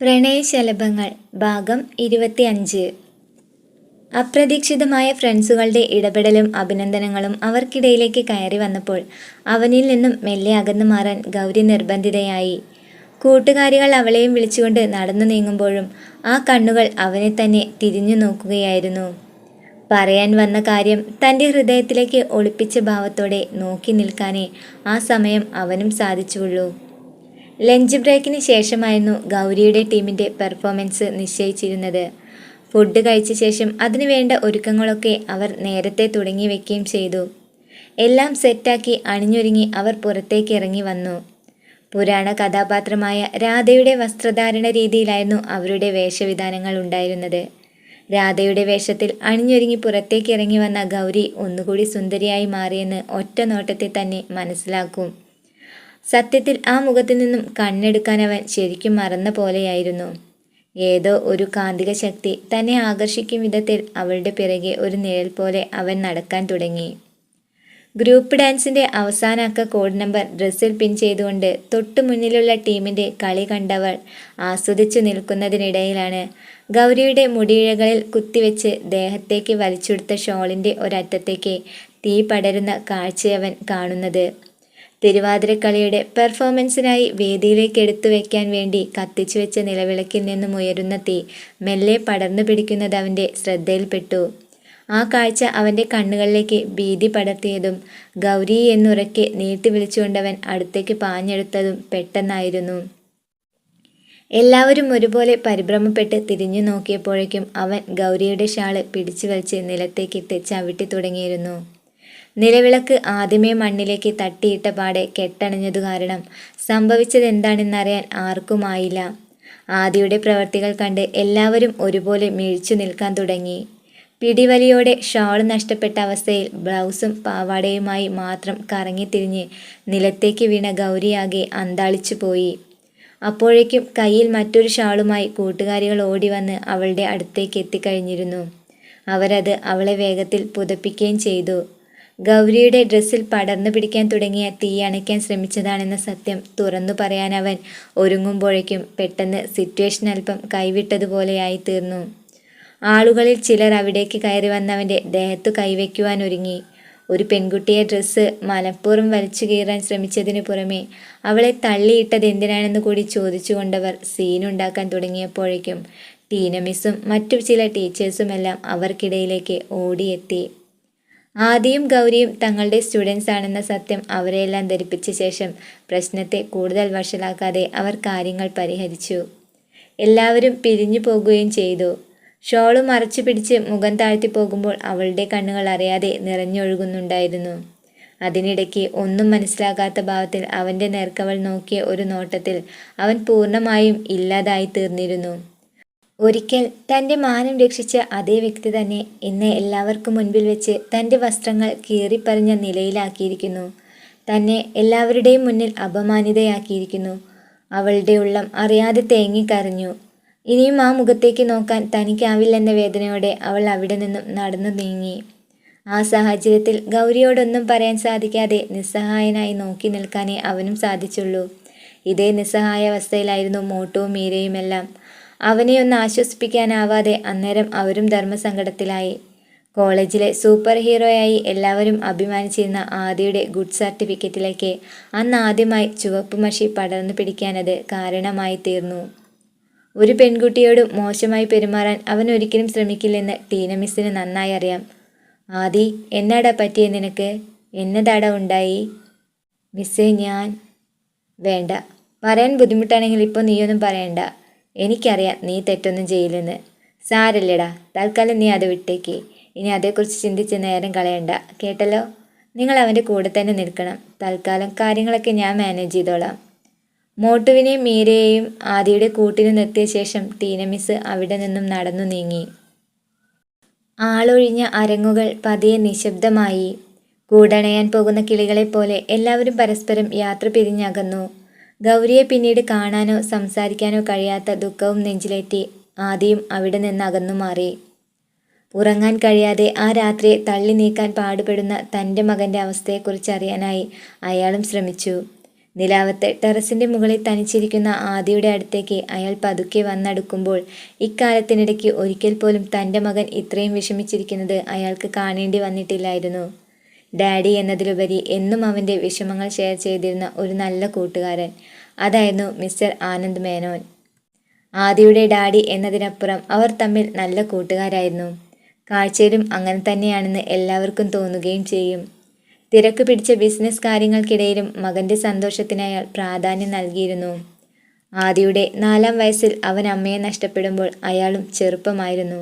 പ്രണയശലഭങ്ങൾ ഭാഗം ഇരുപത്തിയഞ്ച്. അപ്രതീക്ഷിതമായ ഫ്രണ്ട്സുകളുടെ ഇടപെടലും അഭിനന്ദനങ്ങളും അവർക്കിടയിലേക്ക് കയറി വന്നപ്പോൾ അവനിൽ നിന്നും മെല്ലെ അകന്നു മാറാൻ ഗൗരി നിർബന്ധിതയായി. കൂട്ടുകാരികൾ അവളെയും വിളിച്ചുകൊണ്ട് നടന്നു നീങ്ങുമ്പോഴും ആ കണ്ണുകൾ അവനെ തന്നെ തിരിഞ്ഞു നോക്കുകയായിരുന്നു. പറയാൻ വന്ന കാര്യം തന്റെ ഹൃദയത്തിലേക്ക് ഒളിപ്പിച്ച ഭാവത്തോടെ നോക്കി നിൽക്കാനേ ആ സമയം അവനും സാധിച്ചുള്ളൂ. ലഞ്ച് ബ്രേക്കിന് ശേഷമായിരുന്നു ഗൗരിയുടെ ടീമിന്റെ പെർഫോമൻസ് നിശ്ചയിച്ചിരുന്നത്. ഫുഡ് കഴിച്ച ശേഷം അതിനുവേണ്ട ഒരുക്കങ്ങളൊക്കെ അവർ നേരത്തെ തുടങ്ങി വെക്കുകയും ചെയ്തു. എല്ലാം സെറ്റാക്കി അണിഞ്ഞൊരുങ്ങി അവർ പുറത്തേക്ക് ഇറങ്ങി വന്നു. പുരാണ കഥാപാത്രമായ രാധയുടെ വസ്ത്രധാരണ രീതിയിലായിരുന്നു അവരുടെ വേഷവിധാനങ്ങൾ ഉണ്ടായിരുന്നത്. രാധയുടെ വേഷത്തിൽ അണിഞ്ഞൊരുങ്ങി പുറത്തേക്ക് ഇറങ്ങി വന്ന ഗൗരി ഒന്നുകൂടി സുന്ദരിയായി മാറിയെന്ന് ഒറ്റ നോട്ടത്തിൽ തന്നെ മനസ്സിലാക്കും. സത്യത്തിൽ ആ മുഖത്തു നിന്നും കണ്ണെടുക്കാൻ അവൻ ശരിക്കും മറന്ന പോലെയായിരുന്നു. ഏതോ ഒരു കാന്തിക ശക്തി തന്നെ ആകർഷിക്കും വിധത്തിൽ അവളുടെ പിറകെ ഒരു നിഴൽ പോലെ അവൻ നടക്കാൻ തുടങ്ങി. ഗ്രൂപ്പ് ഡാൻസിന്റെ അവസാനാക്ക കോഡ് നമ്പർ ഡ്രസ്സിൽ പിൻ ചെയ്തുകൊണ്ട് തൊട്ടു മുന്നിലുള്ള ടീമിന്റെ കളി കണ്ടവൾ ആസ്വദിച്ചു നിൽക്കുന്നതിനിടയിലാണ് ഗൗരിയുടെ മുടിയിഴകളിൽ കുത്തിവെച്ച് ദേഹത്തേക്ക് വലിച്ചെടുത്ത ഷോളിന്റെ ഒരറ്റത്തേക്ക് തീ പടരുന്ന കാഴ്ചയവൻ കാണുന്നത്. തിരുവാതിരക്കളിയുടെ പെർഫോമൻസിനായി വേദിയിലേക്ക് എടുത്തു വയ്ക്കാൻ വേണ്ടി കത്തിച്ചു വെച്ച നിലവിളക്കിൽ നിന്നും ഉയരുന്ന തീ മെല്ലെ പടർന്നു പിടിക്കുന്നത് അവന്റെ ശ്രദ്ധയിൽപ്പെട്ടു. ആ കാഴ്ച അവന്റെ കണ്ണുകളിലേക്ക് ഭീതി പടർത്തിയതും ഗൗരി എന്നുറക്കെ നീട്ടി വിളിച്ചുകൊണ്ടവൻ അടുത്തേക്ക് പാഞ്ഞെടുത്തതും പെട്ടെന്നായിരുന്നു. എല്ലാവരും ഒരുപോലെ പരിഭ്രമപ്പെട്ട് തിരിഞ്ഞു നോക്കിയപ്പോഴേക്കും അവൻ ഗൗരിയുടെ ഷാൾ പിടിച്ചു വലിച്ച് നിലത്തേക്കിട്ട് ചവിട്ടി തുടങ്ങിയിരുന്നു. നിലവിളക്ക് ആദ്യമേ മണ്ണിലേക്ക് തട്ടിയിട്ട പാടെ കെട്ടണഞ്ഞതു കാരണം സംഭവിച്ചതെന്താണെന്നറിയാൻ ആർക്കുമായില്ല. ആദിയുടെ പ്രവർത്തികൾ കണ്ട് എല്ലാവരും ഒരുപോലെ മിഴിച്ചു നിൽക്കാൻ തുടങ്ങി. പിടിവലിയോടെ ഷാൾ നഷ്ടപ്പെട്ട അവസ്ഥയിൽ ബ്ലൗസും പാവാടയുമായി മാത്രം കറങ്ങിത്തിരിഞ്ഞ് നിലത്തേക്ക് വീണ ഗൗരിയാകെ അന്താളിച്ചു പോയി. അപ്പോഴേക്കും കയ്യിൽ മറ്റൊരു ഷാളുമായി കൂട്ടുകാരികൾ ഓടി വന്ന് അവളുടെ അടുത്തേക്ക് എത്തിക്കഴിഞ്ഞിരുന്നു. അവരത് അവളെ വേഗത്തിൽ പുതപ്പിക്കുകയും ചെയ്തു. ഗൗരിയുടെ ഡ്രസ്സിൽ പടർന്നു പിടിക്കാൻ തുടങ്ങിയ തീ അണയ്ക്കാൻ ശ്രമിച്ചതാണെന്ന സത്യം തുറന്നു പറയാൻ അവൻ ഒരുങ്ങുമ്പോഴേക്കും പെട്ടെന്ന് സിറ്റുവേഷൻ അല്പം കൈവിട്ടതുപോലെയായി തീർന്നു. ആളുകളിൽ ചിലർ അവിടേക്ക് കയറി വന്നവന്റെ ദേഹത്തു കൈവയ്ക്കുവാൻ ഒരുങ്ങി. ഒരു പെൺകുട്ടിയെ ഡ്രസ്സ് മലപ്പുറം വലിച്ചു കീറാൻ ശ്രമിച്ചതിനു പുറമെ അവളെ തള്ളിയിട്ടത് എന്തിനാണെന്ന് കൂടി ചോദിച്ചുകൊണ്ടവർ സീനുണ്ടാക്കാൻ തുടങ്ങിയപ്പോഴേക്കും ടീനമിസും മറ്റു ചില ടീച്ചേഴ്സുമെല്ലാം അവർക്കിടയിലേക്ക് ഓടിയെത്തി. ആദിയും ഗൗരിയും തങ്ങളുടെ സ്റ്റുഡൻസ് ആണെന്ന സത്യം അവരെയെല്ലാം ധരിപ്പിച്ച ശേഷം പ്രശ്നത്തെ കൂടുതൽ വഷളാക്കാതെ അവർ കാര്യങ്ങൾ പരിഹരിച്ചു. എല്ലാവരും പിരിഞ്ഞു പോകുകയും ചെയ്തു. ഷോൾ മറച്ചു പിടിച്ച് മുഖം താഴ്ത്തി പോകുമ്പോൾ അവളുടെ കണ്ണുകൾ അറിയാതെ നിറഞ്ഞൊഴുകുന്നുണ്ടായിരുന്നു. അതിനിടയ്ക്ക് ഒന്നും മനസ്സിലാകാത്ത ഭാവത്തിൽ അവന്റെ നേർക്കവൾ നോക്കിയ ഒരു നോട്ടത്തിൽ അവൻ പൂർണമായും ഇല്ലാതായി തീർന്നിരുന്നു ഒരിക്കൽ തന്റെ മാനം രക്ഷിച്ച അതേ വ്യക്തി തന്നെ ഇന്ന് എല്ലാവർക്കും മുൻപിൽ വെച്ച് തന്റെ വസ്ത്രങ്ങൾ കീറിപ്പറിഞ്ഞ നിലയിലാക്കിയിരിക്കുന്നു. തന്നെ എല്ലാവരുടെയും മുന്നിൽ അപമാനിതയാക്കിയിരിക്കുന്നു. അവളുടെ ഉള്ളം അറിയാതെ തേങ്ങിക്കരഞ്ഞു ഇനിയും ആ മുഖത്തേക്ക് നോക്കാൻ തനിക്കാവില്ലെന്ന വേദനയോടെ അവൾ അവിടെ നിന്നും നടന്നു നീങ്ങി. ആ സാഹചര്യത്തിൽ ഗൗരിയോടൊന്നും പറയാൻ സാധിക്കാതെ നിസ്സഹായനായി നോക്കി നിൽക്കാനേ അവനും സാധിച്ചുള്ളൂ. ഇതേ നിസ്സഹായ അവസ്ഥയിലായിരുന്നു മോട്ടുവും മീരയുമെല്ലാം. അവനെ ഒന്ന് ആശ്വസിപ്പിക്കാനാവാതെ അന്നേരം അവരും ധർമ്മസങ്കടത്തിലായി. കോളേജിലെ സൂപ്പർ ഹീറോയായി എല്ലാവരും അഭിമാനിച്ചിരുന്ന ആദിയുടെ ഗുഡ് സർട്ടിഫിക്കറ്റിലേക്ക് അന്ന് ആദ്യമായി ചുവപ്പ് മഷി പടർന്നു പിടിക്കാനത് കാരണമായി തീർന്നു. ഒരു പെൺകുട്ടിയോട് മോശമായി പെരുമാറാൻ അവൻ ഒരിക്കലും ശ്രമിക്കില്ലെന്ന് ടീന മിസ്സിന് നന്നായി അറിയാം. ആദി എന്നാടാ പറ്റിയ നിനക്ക്? എന്നതാടാ ഉണ്ടായി? മിസ്സേ ഞാൻ? വേണ്ട. പറയാൻ ബുദ്ധിമുട്ടാണെങ്കിൽ ഇപ്പോൾ നീയൊന്നും പറയണ്ട. എനിക്കറിയാം നീ തെറ്റൊന്നും ചെയ്യില്ലെന്ന്. സാരല്ലേടാ തൽക്കാലം നീ അത് വിട്ടേക്ക്. ഇനി അതേക്കുറിച്ച് ചിന്തിച്ച് നേരം കളയണ്ട കേട്ടല്ലോ? നിങ്ങൾ അവന്റെ കൂടെ തന്നെ നിൽക്കണം. തൽക്കാലം കാര്യങ്ങളൊക്കെ ഞാൻ മാനേജ് ചെയ്തോളാം. മോട്ടുവിനെയും മീരയെയും ആദിയുടെ കൂട്ടിന് നിർത്തിയ ശേഷം ടീന മിസ് അവിടെ നിന്നും നടന്നു നീങ്ങി. ആളൊഴിഞ്ഞ അരങ്ങുകൾ പതിയെ നിശബ്ദമായി. കൂടണയാൻ പോകുന്ന കിളികളെപ്പോലെ എല്ലാവരും പരസ്പരം യാത്ര പിരിഞ്ഞകന്നു. ഗൗരിയെ പിന്നീട് കാണാനോ സംസാരിക്കാനോ കഴിയാത്ത ദുഃഖവും നെഞ്ചിലേറ്റി ആദ്യം അവിടെ നിന്ന് അകന്നു മാറി. ഉറങ്ങാൻ കഴിയാതെ ആ രാത്രിയെ തള്ളി നീക്കാൻ പാടുപെടുന്ന തന്റെ മകന്റെ അവസ്ഥയെക്കുറിച്ച് അറിയാനായി അയാളും ശ്രമിച്ചു. നിലാവത്ത് ടെറസിന്റെ മുകളിൽ തനിച്ചിരിക്കുന്ന ആദിയുടെ അടുത്തേക്ക് അയാൾ പതുക്കെ വന്നടുക്കുമ്പോൾ ഇക്കാലത്തിനിടയ്ക്ക് ഒരിക്കൽ പോലും തന്റെ മകൻ ഇത്രയും വിഷമിച്ചിരിക്കുന്നത് അയാൾക്ക് കാണേണ്ടി വന്നിട്ടില്ലായിരുന്നു. ഡാഡി എന്നതിലുപരി എന്നും അവന്റെ വിഷമങ്ങൾ ഷെയർ ചെയ്തിരുന്ന ഒരു നല്ല കൂട്ടുകാരൻ. അതായിരുന്നു മിസ്റ്റർ ആനന്ദ് മേനോൻ. ആദിയുടെ ഡാഡി എന്നതിനപ്പുറം അവർ തമ്മിൽ നല്ല കൂട്ടുകാരായിരുന്നു. കാഴ്ചയിലും അങ്ങനെ തന്നെയാണെന്ന് എല്ലാവർക്കും തോന്നുകയും ചെയ്യും. തിരക്ക് പിടിച്ച ബിസിനസ് കാര്യങ്ങൾക്കിടയിലും മകന്റെ സന്തോഷത്തിന് അയാൾ പ്രാധാന്യം നൽകിയിരുന്നു. ആദിയുടെ നാലാം വയസ്സിൽ അവൻ അമ്മയെ നഷ്ടപ്പെടുമ്പോൾ അയാളും ചെറുപ്പമായിരുന്നു.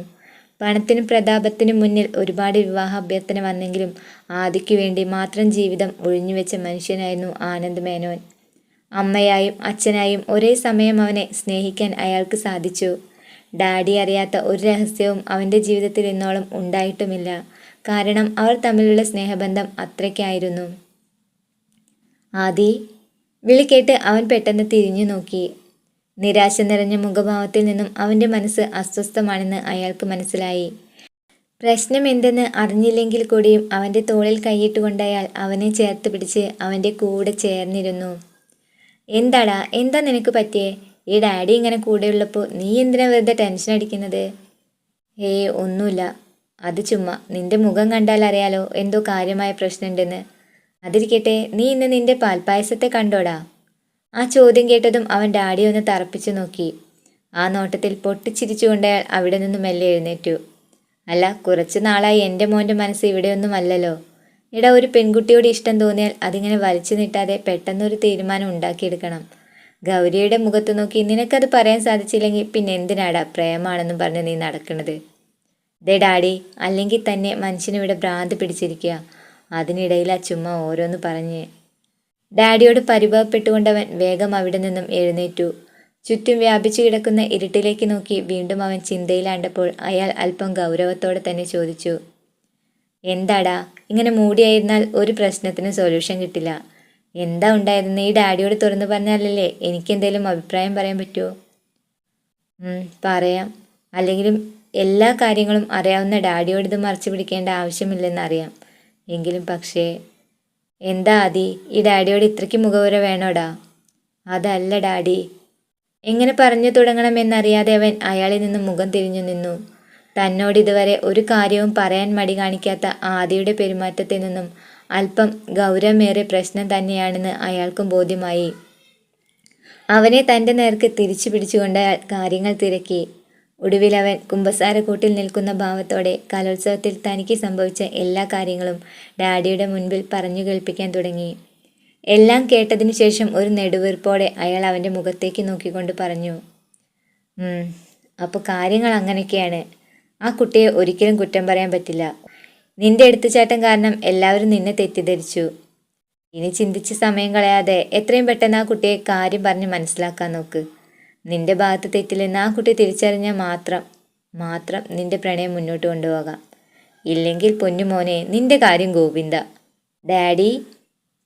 പണത്തിനും പ്രതാപത്തിനും മുന്നിൽ ഒരുപാട് വിവാഹ അഭ്യർത്ഥന വന്നെങ്കിലും ആദിക്ക് വേണ്ടി മാത്രം ജീവിതം ഒഴിഞ്ഞുവെച്ച മനുഷ്യനായിരുന്നു ആനന്ദ് മേനോൻ. അമ്മയായും അച്ഛനായും ഒരേ സമയം അവനെ സ്നേഹിക്കാൻ അയാൾക്ക് സാധിച്ചു. ഡാഡി അറിയാത്ത ഒരു രഹസ്യവും അവന്റെ ജീവിതത്തിൽ ഇന്നോളം ഉണ്ടായിട്ടുമില്ല. കാരണം അവർ തമ്മിലുള്ള സ്നേഹബന്ധം അത്രയ്ക്കായിരുന്നു. ആദി വിളി കേട്ട് അവൻ പെട്ടെന്ന് തിരിഞ്ഞു നോക്കി നിരാശ നിറഞ്ഞ മുഖഭാവത്തിൽ നിന്നും അവന്റെ മനസ്സ് അസ്വസ്ഥമാണെന്ന് അയാൾക്ക് മനസ്സിലായി. പ്രശ്നം എന്തെന്ന് അറിഞ്ഞില്ലെങ്കിൽ കൂടിയും അവന്റെ തോളിൽ കൈയിട്ട് കൊണ്ടയാൾ അവനെ ചേർത്ത് പിടിച്ച് അവന്റെ കൂടെ ചേർന്നിരുന്നു. എന്താടാ? എന്താ നിനക്ക് പറ്റിയേ? ഈ ഡാഡി ഇങ്ങനെ കൂടെയുള്ളപ്പോൾ നീ എന്തിനാ വെറുതെ ടെൻഷൻ അടിക്കുന്നത്? ഏയ് ഒന്നുമില്ല. അത് ചുമ്മാ. നിന്റെ മുഖം കണ്ടാൽ അറിയാലോ എന്തോ കാര്യമായ പ്രശ്നമുണ്ടെന്ന്. അതിരിക്കട്ടെ നീ ഇന്ന് നിന്റെ പാൽപ്പായസത്തെ കണ്ടോടാ? ആ ചോദ്യം കേട്ടതും അവൻ ഡാഡി ഒന്ന് തറപ്പിച്ചു നോക്കി. ആ നോട്ടത്തിൽ പൊട്ടിച്ചിരിച്ചുകൊണ്ട് അയാൾ അവിടെ നിന്നും മെല്ലെ എഴുന്നേറ്റു. അല്ല കുറച്ചു നാളായി എന്റെ മോന്റെ മനസ്സ് ഇവിടെയൊന്നും അല്ലല്ലോ എടാ ഒരു പെൺകുട്ടിയോട് ഇഷ്ടം തോന്നിയാൽ അതിങ്ങനെ വലിച്ചു നീട്ടാതെ പെട്ടെന്നൊരു തീരുമാനം ഉണ്ടാക്കിയെടുക്കണം. ഗൗരിയുടെ മുഖത്ത് നോക്കി നിനക്കത് പറയാൻ സാധിച്ചില്ലെങ്കിൽ പിന്നെ എന്തിനാടാ പ്രേമാണെന്നും പറഞ്ഞ് നീ നടക്കണത്? ദേ ഡാഡി അല്ലെങ്കിൽ തന്നെ മനുഷ്യനിവിടെ ഭ്രാന്ത് പിടിച്ചിരിക്കുക. അതിനിടയിൽ ആ ചുമ്മാ ഓരോന്ന് പറഞ്ഞ് ഡാഡിയോട് പരിഭവപ്പെട്ടുകൊണ്ടവൻ വേഗം അവിടെ നിന്നും എഴുന്നേറ്റു. ചുറ്റും വ്യാപിച്ചു കിടക്കുന്ന ഇരുട്ടിലേക്ക് നോക്കി വീണ്ടും അവൻ ചിന്തയിലാണ്ടപ്പോൾ അയാൾ അല്പം ഗൗരവത്തോടെ തന്നെ ചോദിച്ചു എന്താടാ ഇങ്ങനെ മൂടിയായിരുന്നാൽ ഒരു പ്രശ്നത്തിന് സൊല്യൂഷൻ കിട്ടില്ല. എന്താ ഉണ്ടായിരുന്നു ഈ ഡാഡിയോട് തുറന്നു പറഞ്ഞാലല്ലേ എനിക്കെന്തേലും അഭിപ്രായം പറയാൻ പറ്റുമോ പറയാം. അല്ലെങ്കിലും എല്ലാ കാര്യങ്ങളും അറിയാവുന്ന ഡാഡിയോട് ഇത് മറച്ചു പിടിക്കേണ്ട ആവശ്യമില്ലെന്ന് അറിയാം. എങ്കിലും പക്ഷേ എന്താ ആദി? ഈ ഡാഡിയോട് ഇത്രയ്ക്ക് മുഖവുര വേണോടാ? അതല്ല ഡാഡി. എങ്ങനെ പറഞ്ഞു തുടങ്ങണമെന്നറിയാതെ അവൻ അയാളിൽ നിന്ന് മുഖം തിരിഞ്ഞു നിന്നു. തന്നോട് ഇതുവരെ ഒരു കാര്യവും പറയാൻ മടി കാണിക്കാത്ത ആദിയുടെ പെരുമാറ്റത്തിൽ നിന്നും അല്പം ഗൗരവമേറിയ പ്രശ്നം തന്നെയാണെന്ന് അയാൾക്കും ബോധ്യമായി. അവനെ തന്റെ നേർക്ക് തിരിച്ചു പിടിച്ചുകൊണ്ട് കാര്യങ്ങൾ തിരക്കി. ഒടുവിൽ അവൻ കുമ്പസാരക്കൂട്ടിൽ നിൽക്കുന്ന ഭാവത്തോടെ കലോത്സവത്തിൽ തനിക്ക് സംഭവിച്ച എല്ലാ കാര്യങ്ങളും ഡാഡിയുടെ മുൻപിൽ പറഞ്ഞു കേൾപ്പിക്കാൻ തുടങ്ങി. എല്ലാം കേട്ടതിനു ശേഷം ഒരു നെടുവീർപ്പോടെ അയാൾ അവന്റെ മുഖത്തേക്ക് നോക്കിക്കൊണ്ട് പറഞ്ഞു അപ്പോൾ കാര്യങ്ങൾ അങ്ങനെയൊക്കെയാണ്. ആ കുട്ടിയെ ഒരിക്കലും കുറ്റം പറയാൻ പറ്റില്ല. നിന്റെ എടുത്തുചാട്ടം കാരണം എല്ലാവരും നിന്നെ തെറ്റിദ്ധരിച്ചു. ഇനി ചിന്തിച്ച് സമയം കളയാതെ എത്രയും പെട്ടെന്ന് ആ കുട്ടിയെ കാര്യം പറഞ്ഞ് മനസ്സിലാക്കാൻ നോക്ക്. നിന്റെ ഭാഗത്ത് തെറ്റില്ലെന്ന് ആ കുട്ടി തിരിച്ചറിഞ്ഞാൽ മാത്രം മാത്രം നിന്റെ പ്രണയം മുന്നോട്ട് കൊണ്ടുപോകാം. ഇല്ലെങ്കിൽ പൊന്നുമോനെ നിന്റെ കാര്യം ഗോവിന്ദ. ഡാഡി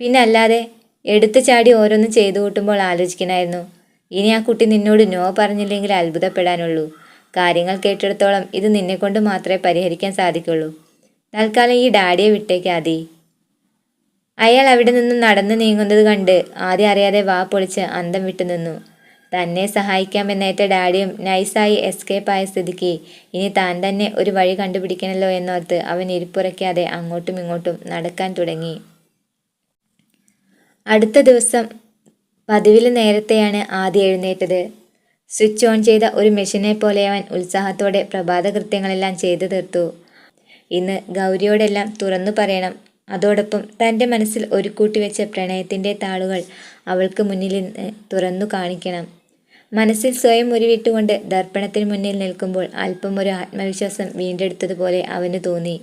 പിന്നെ അല്ലാതെ എടുത്തു ചാടി ഓരോന്നും ചെയ്തു കൂട്ടുമ്പോൾ ആലോചിക്കണമായിരുന്നു ഇനി ആ കുട്ടി നിന്നോട് നോ പറഞ്ഞില്ലെങ്കിൽ അത്ഭുതപ്പെടാനുള്ളൂ. കാര്യങ്ങൾ കേട്ടിടത്തോളം ഇത് നിന്നെക്കൊണ്ട് മാത്രമേ പരിഹരിക്കാൻ സാധിക്കുള്ളൂ. തൽക്കാലം ഈ ഡാഡിയെ വിട്ടേക്കാതി അയാൾ അവിടെ നിന്നും നടന്നു നീങ്ങുന്നത് കണ്ട് ആദ്യം അറിയാതെ വാ പൊളിച്ച് അന്തം വിട്ടു നിന്നു തന്നെ സഹായിക്കാമെന്നേറ്റ ഡാഡിയും നൈസായി എസ്കേപ്പ് ആയ സ്ഥിതിക്ക് ഇനി താൻ തന്നെ ഒരു വഴി കണ്ടുപിടിക്കണല്ലോ എന്നോർത്ത് അവൻ ഇരിപ്പുറയ്ക്കാതെ അങ്ങോട്ടും ഇങ്ങോട്ടും നടക്കാൻ തുടങ്ങി. അടുത്ത ദിവസം പതിവിൽ നേരത്തെയാണ് ആദ്യം എഴുന്നേറ്റത്. സ്വിച്ച് ഓൺ ചെയ്ത ഒരു മെഷീനെ പോലെ അവൻ ഉത്സാഹത്തോടെ പ്രഭാത കൃത്യങ്ങളെല്ലാം ചെയ്തു തീർത്തു. ഇന്ന് ഗൗരിയോടെല്ലാം തുറന്നു പറയണം. അതോടൊപ്പം തന്റെ മനസ്സിൽ ഒരു കൂട്ടി വെച്ച പ്രണയത്തിന്റെ താളുകൾ അവൾക്ക് മുന്നിൽ തുറന്നു കാണിക്കണം. മനസ്സിൽ സ്വയം ഉരുവിട്ടുകൊണ്ട് ദർപ്പണത്തിന് മുന്നിൽ നിൽക്കുമ്പോൾ അല്പം ഒരു ആത്മവിശ്വാസം വീണ്ടെടുത്തതുപോലെ അവന് തോന്നി.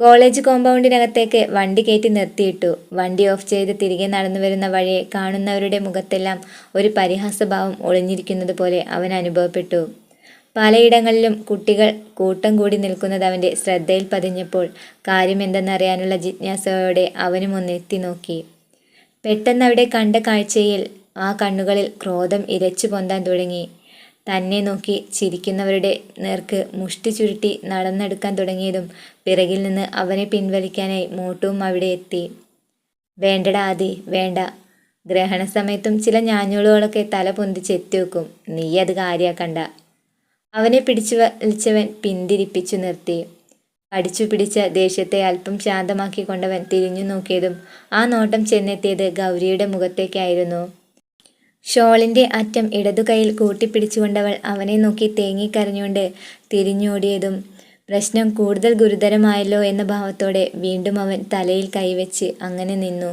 കോളേജ് കോമ്പൗണ്ടിനകത്തേക്ക് വണ്ടി കയറ്റി നിർത്തിയിട്ടു. വണ്ടി ഓഫ് ചെയ്ത് തിരികെ നടന്നു വരുന്ന വഴിയെ കാണുന്നവരുടെ മുഖത്തെല്ലാം ഒരു പരിഹാസഭാവം ഒളിഞ്ഞിരിക്കുന്നത് പോലെ അവൻ അനുഭവപ്പെട്ടു. പലയിടങ്ങളിലും കുട്ടികൾ കൂട്ടം കൂടി നിൽക്കുന്നത് അവന്റെ ശ്രദ്ധയിൽ പതിഞ്ഞപ്പോൾ കാര്യമെന്തെന്നറിയാനുള്ള ജിജ്ഞാസയോടെ അവനും ഒന്ന് എത്തി നോക്കി. പെട്ടെന്ന് അവിടെ കണ്ട കാഴ്ചയിൽ ആ കണ്ണുകളിൽ ക്രോധം ഇരച്ചു പൊന്താൻ തുടങ്ങി. തന്നെ നോക്കി ചിരിക്കുന്നവരുടെ നേർക്ക് മുഷ്ടി ചുരുട്ടി നടന്നെടുക്കാൻ തുടങ്ങിയതും പിറകിൽ നിന്ന് അവനെ പിൻവലിക്കാനായി മോട്ടുവും അവിടെ എത്തി. വേണ്ടടാ ആദി വേണ്ട. ഗ്രഹണ സമയത്തും ചില ഞാഞ്ഞൂളുകളൊക്കെ തല പൊന്തിച്ച് എത്തിവെക്കും. നീ അത് കാര്യാക്കണ്ട. അവനെ പിടിച്ചു വലിച്ചവൻ പിന്തിരിപ്പിച്ചു നിർത്തി. കടിച്ചു പിടിച്ച ദേഷ്യത്തെ അല്പം ശാന്തമാക്കി കൊണ്ടവൻ തിരിഞ്ഞു നോക്കിയതും ആ നോട്ടം ചെന്നെത്തിയത് ഗൗരിയുടെ മുഖത്തേക്കായിരുന്നു. ഷോളിന്റെ അറ്റം ഇടതുകൈയിൽ കൂട്ടിപ്പിടിച്ചുകൊണ്ടവൾ അവനെ നോക്കി തേങ്ങിക്കരഞ്ഞുകൊണ്ട് തിരിഞ്ഞോടിയതും പ്രശ്നം കൂടുതൽ ഗുരുതരമായല്ലോ എന്ന ഭാവത്തോടെ വീണ്ടും അവൻ തലയിൽ കൈവച്ച് അങ്ങനെ നിന്നു.